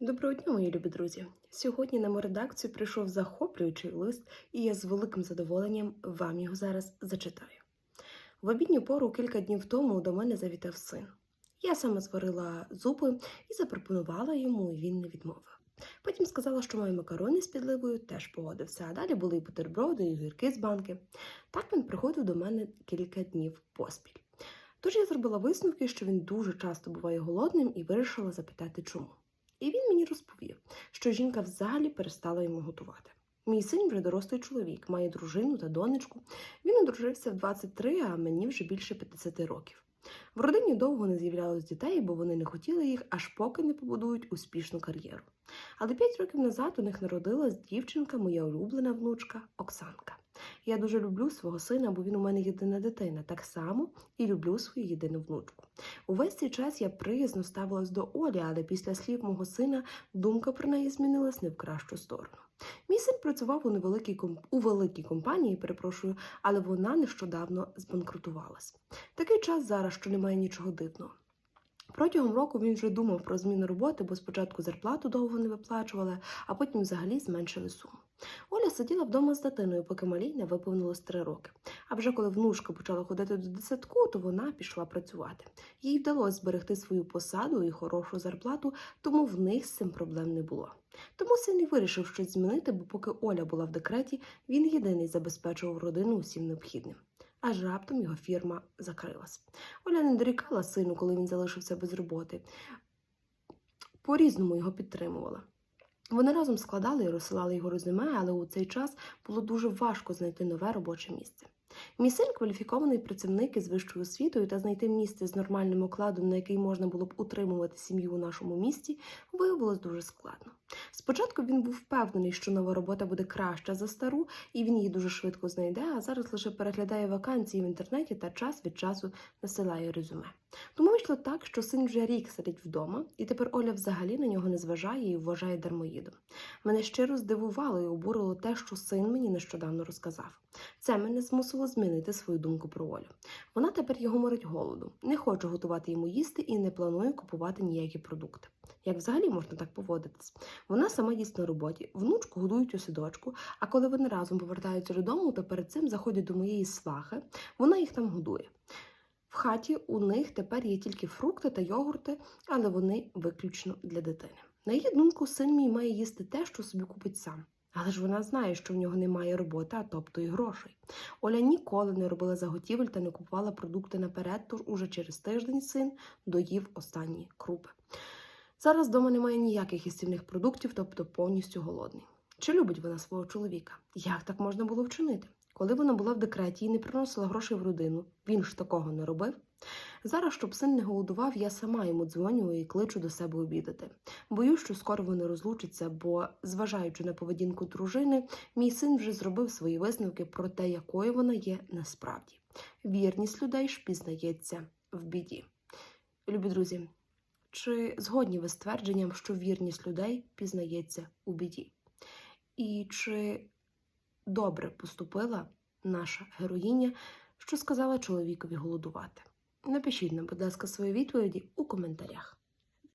Доброго дня, мої любі друзі! Сьогодні на мою редакцію прийшов захоплюючий лист, і я з великим задоволенням вам його зараз зачитаю. В обідню пору кілька днів тому до мене завітав син. Я саме зварила зупи і запропонувала йому, і він не відмовив. Потім сказала, що мої макарони з підливою теж погодився, а далі були і бутерброди, і гірки з банки. Так він приходив до мене кілька днів поспіль. Тож я зробила висновки, що він дуже часто буває голодним, і вирішила запитати, чому. І він мені розповів, що жінка взагалі перестала йому готувати. Мій син вже дорослий чоловік, має дружину та донечку. Він одружився в 23, а мені вже більше 50 років. В родині довго не з'являлось дітей, бо вони не хотіли їх, аж поки не побудують успішну кар'єру. Але 5 років назад у них народилась дівчинка, моя улюблена внучка Оксанка. Я дуже люблю свого сина, бо він у мене єдина дитина, так само і люблю свою єдину внучку. Увесь цей час я приязно ставилась до Олі, але після слів мого сина думка про неї змінилась не в кращу сторону. Мій син працював у невеликій комп... у великій компанії, перепрошую, але вона нещодавно збанкрутувалась. Такий час зараз, що немає нічого дивного. Протягом року він вже думав про зміну роботи, бо спочатку зарплату довго не виплачували, а потім взагалі зменшили суму. Оля сиділа вдома з дитиною, поки малій не виповнилось три роки. А вже коли внучка почала ходити до десятку, то вона пішла працювати. Їй вдалося зберегти свою посаду і хорошу зарплату, тому в них з цим проблем не було. Тому син і вирішив щось змінити, бо поки Оля була в декреті, він єдиний забезпечував родину усім необхідним. Аж раптом його фірма закрилась. Оля не дорікала сину, коли він залишився без роботи. По-різному його підтримувала. Вони разом складали і розсилали його резюме, але у цей час було дуже важко знайти нове робоче місце. Син кваліфікований працівник із вищою освітою та знайти місце з нормальним окладом, на який можна було б утримувати сім'ю у нашому місті, виявилось дуже складно. Спочатку він був впевнений, що нова робота буде краща за стару, і він її дуже швидко знайде, а зараз лише переглядає вакансії в інтернеті та час від часу насилає резюме. Тому вийшло так, що син вже рік сидить вдома, і тепер Оля взагалі на нього не зважає і вважає дармоїдом. Мене щиро здивувало і обурило те, що син мені нещодавно розказав. Це мене змусило змінити свою думку про Олю. Вона тепер його морить голоду, не хоче готувати йому їсти і не планує купувати ніякі продукти. Як взагалі можна так поводитись? Вона сама їсть на роботі, внучку годують у садочку, а коли вони разом повертаються додому, то перед цим заходять до моєї свахи, вона їх там годує. В хаті у них тепер є тільки фрукти та йогурти, але вони виключно для дитини. На її думку, син мій має їсти те, що собі купить сам. Але ж вона знає, що в нього немає роботи, а тобто і грошей. Оля ніколи не робила заготівель та не купувала продукти наперед, тож уже через тиждень син доїв останні крупи. Зараз вдома немає ніяких істівних продуктів, тобто повністю голодний. Чи любить вона свого чоловіка? Як так можна було вчинити? Коли вона була в декреті і не приносила грошей в родину, він ж такого не робив. Зараз, щоб син не голодував, я сама йому дзвоню і кличу до себе обідати. Боюсь, що скоро вони розлучаться, бо, зважаючи на поведінку дружини, мій син вже зробив свої висновки про те, якою вона є насправді. Вірність людей ж пізнається в біді. Любі друзі, чи згодні ви з твердженням, що вірність людей пізнається у біді? І чи добре поступила наша героїня, що сказала чоловікові голодувати? Напишіть нам, будь ласка, свої відповіді у коментарях.